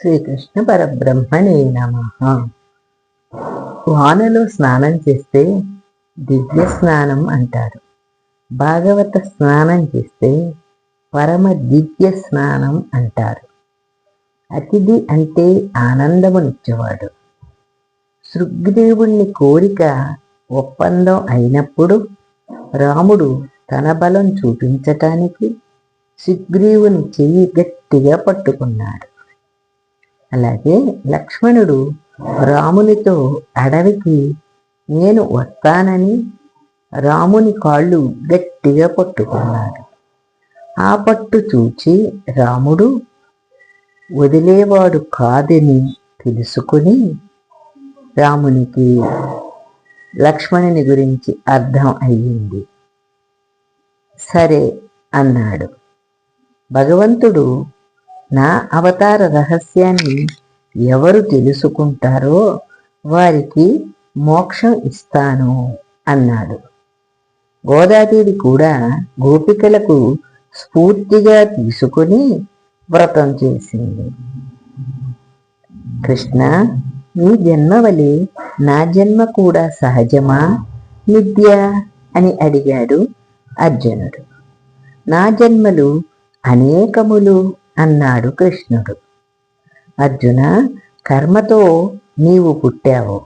శ్రీకృష్ణ పరబ్రహ్మణే నమ. వానలో స్నానం చేస్తే దివ్య స్నానం అంటారు. భాగవత స్నానం చేస్తే పరమ దివ్య స్నానం అంటారు. అతిథి అంటే ఆనందమునిచ్చేవాడు. సుగ్రీవుణ్ణి కోరిక ఒప్పందం అయినప్పుడు రాముడు తన బలం చూపించటానికి సుగ్రీవుని చెయ్యి గట్టిగా పట్టుకున్నాడు. అలాగే లక్ష్మణుడు రామునితో అడవికి నేను వస్తానని రాముని కాళ్ళు గట్టిగా పట్టుకున్నాడు. ఆ పట్టు చూచి రాముడు వదిలేవాడు కాదని తెలుసుకుని రామునికి లక్ష్మణుని గురించి అర్థం అయ్యింది. సరే అన్నాడు. భగవంతుడు నా అవతార రహస్యాన్ని ఎవరు తెలుసుకుంటారో వారికి మోక్షం ఇస్తాను అన్నాడు. గోదాదేవి కూడా గోపికలకు స్ఫూర్తిగా తీసుకుని వ్రతం చేసింది. కృష్ణ నీ జన్మ వలె నా జన్మ కూడా సహజమా నిద్య అని అడిగాడు అర్జునుడు. నా జన్మలు అనేకములు అన్నాడు కృష్ణుడు. అర్జున కర్మతో నీవు పుట్టావు.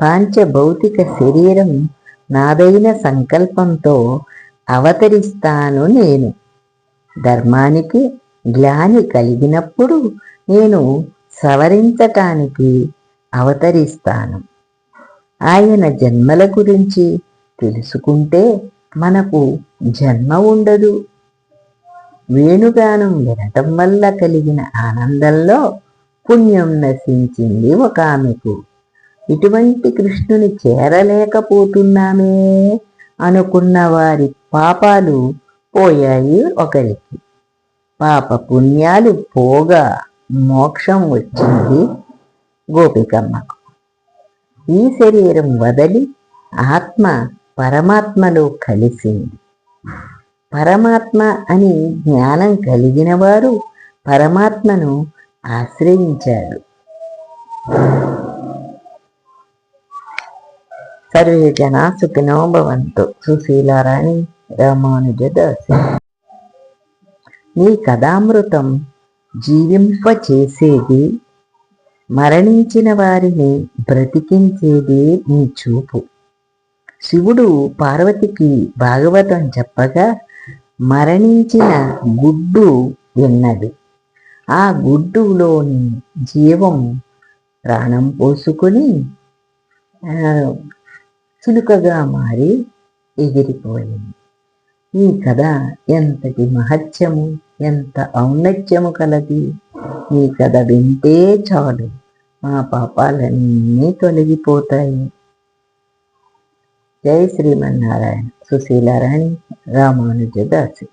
పాంచభౌతిక శరీరం నాదైన సంకల్పంతో అవతరిస్తాను నేను. ధర్మానికి గ్లాని కలిగినప్పుడు నేను సవరించటానికి అవతరిస్తాను. ఆయన జన్మల గురించి తెలుసుకుంటే మనకు జన్మ ఉండదు. వేణుగానం వినటం వల్ల కలిగిన ఆనందంలో పుణ్యం నశించింది ఒక ఆమెకు ఇటువంటి కృష్ణుని చేరలేకపోతున్నామే అనుకున్న వారి పాపాలు పోయాయి ఒకరికి. పాప పుణ్యాలు పోగా మోక్షం వచ్చింది గోపికమ్మకు. ఈ శరీరం వదలి ఆత్మ పరమాత్మలో కలిసింది. పరమాత్మ అని జ్ఞానం కలిగిన వారు పరమాత్మను ఆశ్రయించారు. సర్వే జనా సుఖినో భవంతు. సుశీలారాణి రామానుజ దాసి నీ కథామృతం జీవింపచేసేది మరణించిన వారిని బ్రతికించేది నీ చూపు. శివుడు పార్వతికి భాగవతం చెప్పగా మరణించిన గుడ్డు విన్నది ఆ గుడ్డులోని జీవం ప్రాణం పోసుకొని చిలుకగా మారి ఎగిరిపోయింది. ఈ కథ ఎంతటి మహత్యము ఎంత ఔన్నత్యము కలది? ఈ కథ వింటే చాలు. మా పాపాలన్నీ తొలగిపోతాయి. జై శ్రీమన్నారాయణ సుశీలారాణి రామానుజదాసి